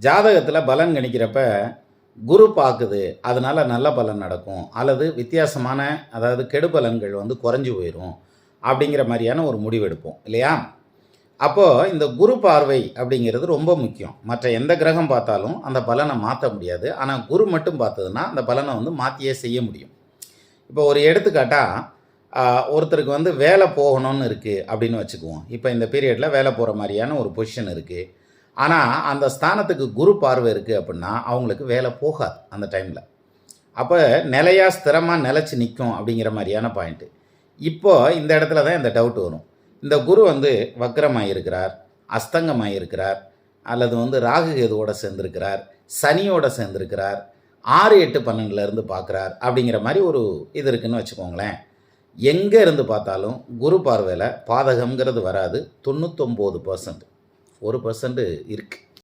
ஜாதகத்தில் பலன் கணிக்கிறப்ப குரு பார்க்குது அதனால் நல்ல பலன் நடக்கும். அல்லது வித்தியாசமான அதாவது கெடு பலன்கள் வந்து குறைஞ்சி போயிடும் அப்படிங்கிற மாதிரியான ஒரு முடிவு எடுப்போம் இல்லையா? அப்போது இந்த குரு பார்வை அப்படிங்கிறது ரொம்ப முக்கியம். மற்ற எந்த கிரகம் பார்த்தாலும் அந்த பலனை மாற்ற முடியாது. ஆனால் குரு மட்டும் பார்த்ததுன்னா அந்த பலனை வந்து மாற்றியே செய்ய முடியும். இப்போ ஒரு எடுத்துக்காட்டாக ஒருத்தருக்கு வந்து வேலை போகணும்னு இருக்குது அப்படின்னு வச்சுக்குவோம். இப்போ இந்த பீரியடில் வேலை போகிற மாதிரியான ஒரு பொசிஷன் இருக்குது ஆனால் அந்த ஸ்தானத்துக்கு குரு பார்வை இருக்குது அப்படின்னா அவங்களுக்கு வேலை போகாது அந்த டைமில் அப்போ நிலையாக ஸ்திரமாக நிலச்சி நிற்கும் அப்படிங்கிற மாதிரியான பாயிண்ட்டு இப்போ இந்த இடத்துல தான் இந்த டவுட் வரும். இந்த குரு வந்து வக்ரமாக இருக்கிறார் அஸ்தங்கமாக இருக்கிறார் அல்லது வந்து ராகு கேதுவோட சேர்ந்திருக்கிறார் சனியோட சேர்ந்திருக்கிறார் ஆறு எட்டு பன்னெண்டுலேருந்து பார்க்குறார் அப்படிங்கிற மாதிரி ஒரு இது இருக்குதுன்னு வச்சுக்கோங்களேன். எங்கே இருந்து பார்த்தாலும் குரு பார்வையில் பாதகம்ங்கிறது வராது தொண்ணூத்தொம்பது பர்சன்ட் ஒரு பர்சன்ட் இருக்குது